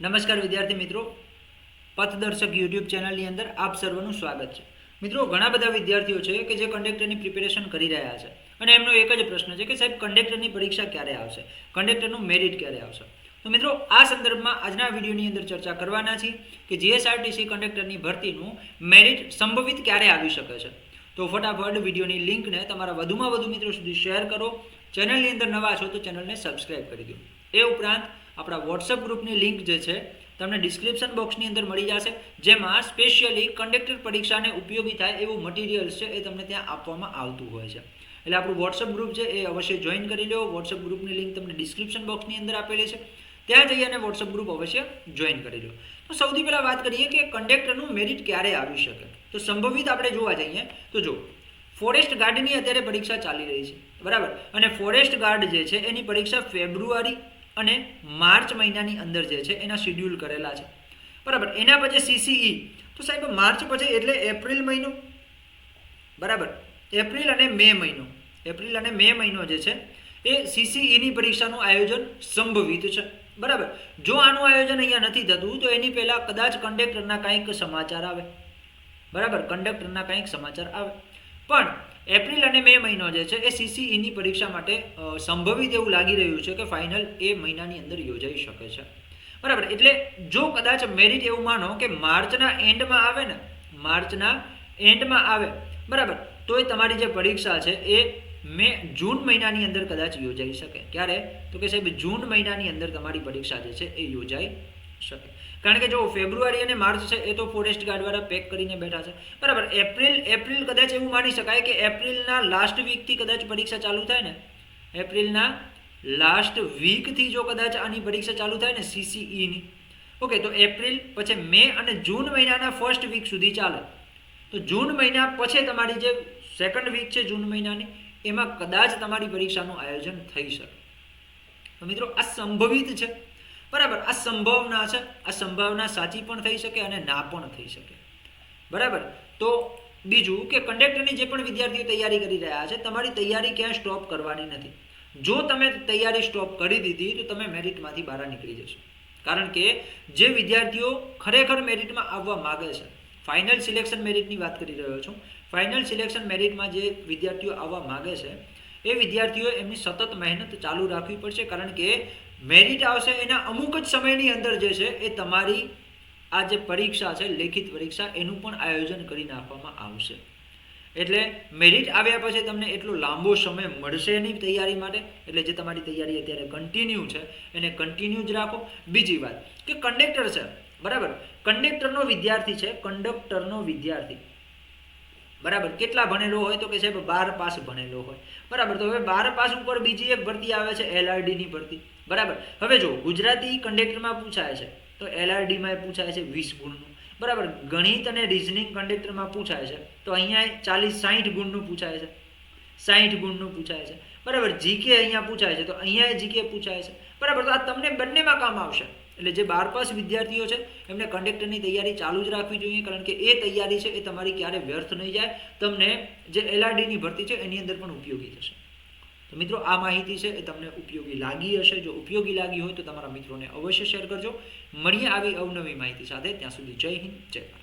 નમસ્કાર વિદ્યાર્થી મિત્રો. પથદર્શક યુટ્યુબ ચેનલની અંદર આપ સર્વનું સ્વાગત છે. મિત્રો, ઘણા બધા વિદ્યાર્થીઓ છે કે જે કંડક્ટરની પ્રિપેરેશન કરી રહ્યા છે. અને એમનો એક જ પ્રશ્ન છે કે સાહેબ, કંડક્ટરની પરીક્ષા ક્યારે આવશે? કંડક્ટરનું મેરિટ ક્યારે આવશે? તો મિત્રો, આ સંદર્ભમાં આજના વિડીયોની અંદર ચર્ચા કરવાના છીએ કે જીએસઆરટીસી કંડક્ટરની ભરતીનું મેરિટ સંભવિત ક્યારે આવી શકે છે. તો ફટાફટ વિડીયોની લિંકને તમારા વધુમાં વધુ મિત્રો સુધી શેર કરો. ચેનલની અંદર નવા છો તો ચેનલને સબસ્ક્રાઈબ કરી દો. એ ઉપરાંત આપણા વોટ્સઅપ ગ્રુપની લિંક જે છે, તમને ડિસ્ક્રિપ્શન બોક્સની અંદર મળી જશે, જેમાં સ્પેશિયલી કન્ડક્ટર પરીક્ષાને ઉપયોગી થાય એવું મટીરિયલ્સ છે એ તમને ત્યાં આપવામાં આવતું હોય છે. એટલે આપણું વોટ્સઅપ ગ્રુપ છે એ અવશ્ય જોઈન કરી લો વોટ્સઅપ ગ્રુપની લિંક તમને ડિસ્ક્રિપ્શન બોક્સની અંદર આપેલી છે. ત્યાં જઈ અને વોટ્સઅપ ગ્રુપ અવશ્ય જોઈન કરી લો તો સૌથી પહેલાં વાત કરીએ કે કન્ડક્ટરનું મેરિટ ક્યારે આવી શકે? તો સંભવિત આપણે જોવા જઈએ, તો જો ફોરેસ્ટ ગાર્ડની અત્યારે પરીક્ષા ચાલી રહી છે. બરાબર? અને ફોરેસ્ટ ગાર્ડ જે છે, એની પરીક્ષા ફેબ્રુઆરી અને માર્ચ મહિનાની અંદર જે છે એના શિડ્યુલ કરેલા છે. બરાબર. એના પછી સીસીઈ તો સાહેબ, માર્ચ પછી એટલે એપ્રિલ મહિનો? બરાબર. એપ્રિલ અને મે મહિનો. એપ્રિલ અને મે મહિનો જે છે એ સીસીઈની પરીક્ષાનું આયોજન સંભવિત છે. બરાબર. જો આનું આયોજન અહીંયા નથી થતું, તો એની પહેલાં કદાચ કંડક્ટરના કાંઈક સમાચાર આવે. બરાબર. કંડક્ટરના કાંઈક સમાચાર આવે. પણ એપ્રિલ અને મે મહિનો જે છે એ સીસીઈની પરીક્ષા માટે સંભવિત એવું લાગી રહ્યું છે કે ફાઇનલ એ મહિનાની અંદર યોજાઈ શકે છે. બરાબર, એટલે જો કદાચ મેરિટ એવું માનો કે માર્ચના એન્ડમાં આવે ને, માર્ચના એન્ડમાં આવે, બરાબર, તોય તમારી જે પરીક્ષા છે એ મે જૂન મહિનાની અંદર કદાચ યોજાઈ શકે. ક્યારે? તો કે સાહેબ, જૂન મહિનાની અંદર તમારી પરીક્ષા જે છે એ યોજાઈ શકે. કારણ કે જો ફેબ્રુઆરી અને માર્ચ છે, એ તો ફોરેસ્ટ ગાર્ડવાળા પેક કરીને બેઠા છે. બરાબર એપ્રિલ એપ્રિલ કદાચ એવું માની શકાય કે એપ્રિલના લાસ્ટ વીકથી કદાચ પરીક્ષા ચાલુ થાય ને એપ્રિલના લાસ્ટ વીકથી જો કદાચ આની પરીક્ષા ચાલુ થાય ને સીસીઈની ઓકે તો એપ્રિલ પછી મે અને જૂન મહિનાના ફર્સ્ટ વીક સુધી ચાલે. તો જૂન મહિના પછી તમારી જે સેકન્ડ વીક છે જૂન મહિનાની, એમાં કદાચ તમારી પરીક્ષાનું આયોજન થઈ શકે. તો મિત્રો, આ સંભવિત છે. બરાબર? આ સંભાવના છે. આ સંભાવના સાચી પણ થઈ શકે અને ના પણ થઈ શકે. બરાબર? તો બીજું કે કંડક્ટરની જે પણ વિદ્યાર્થીઓ તૈયારી કરી રહ્યા છે, તમારી તૈયારી ક્યાંય સ્ટોપ કરવાની નથી. જો તમે તૈયારી સ્ટોપ કરી દીધી, તો તમે મેરિટમાંથી બહાર નીકળી જશો. કારણ કે જે વિદ્યાર્થીઓ ખરેખર મેરિટમાં આવવા માગે છે, ફાઇનલ સિલેક્શન મેરિટની વાત કરી રહ્યો છું. ફાઇનલ સિલેક્શન મેરિટમાં જે વિદ્યાર્થીઓ આવવા માગે છે, એ વિદ્યાર્થીઓ એમની સતત મહેનત ચાલુ રાખવી પડશે, કારણ કે મેરિટ આવશે એના અમુક જ સમયની અંદર જે છે એ તમારી આ જે પરીક્ષા છે, લેખિત પરીક્ષા, એનું પણ આયોજન કરી નાખવામાં આવશે. એટલે મેરિટ આવ્યા પછી તમને એટલો લાંબો સમય મળશે નહીં તૈયારી માટે, એટલે જે તમારી તૈયારી અત્યારે કન્ટિન્યુ છે, એને કન્ટિન્યુ જ રાખો. બીજી વાત કે કંડક્ટર છે, બરાબર? કંડક્ટરનો વિદ્યાર્થી છે કંડક્ટરનો વિદ્યાર્થી. બરાબર? કેટલા ભણેલો હોય તો કે સાહેબ બાર પાસ ભણેલો હોય. બરાબર? તો હવે બાર પાસ ઉપર બીજી એક ભરતી આવે છે એલઆરડીની ભરતી. બરાબર? હવે જો ગુજરાતી કંડક્ટરમાં પૂછાય છે. તો એલઆરડીમાં પૂછાય છે વીસ ગુણનું. બરાબર? ગણિત અને રિઝનિંગ કંડક્ટરમાં પૂછાય છે. તો અહીંયા ચાલીસ સાહીઠ ગુણનું પૂછાય છે. સાહીઠ ગુણનું પૂછાય છે. બરાબર, જીકે અહીંયા પૂછાય છે, તો અહીંયા જીકે પૂછાય છે. બરાબર, તો આ તમને બંનેમાં કામ આવશે. એટલે જે બાર પાસ વિદ્યાર્થીઓ છે, એમને કંડક્ટરની તૈયારી ચાલુ જ રાખવી જોઈએ, કારણ કે એ તૈયારી છે, એ તમારી ક્યારે વ્યર્થ નહીં જાય. તમને જે એલઆરડીની ભરતી છે, એની અંદર પણ ઉપયોગી થશે. તો મિત્રો, આ માહિતી છે, એ તમને ઉપયોગી લાગી હશે. જો ઉપયોગી લાગી હોય, તો તમારા મિત્રોને અવશ્ય શેર કરજો. મળીએ આવી અવનવી માહિતી સાથે. ત્યાં સુધી જય હિન્દ, જય ભારત.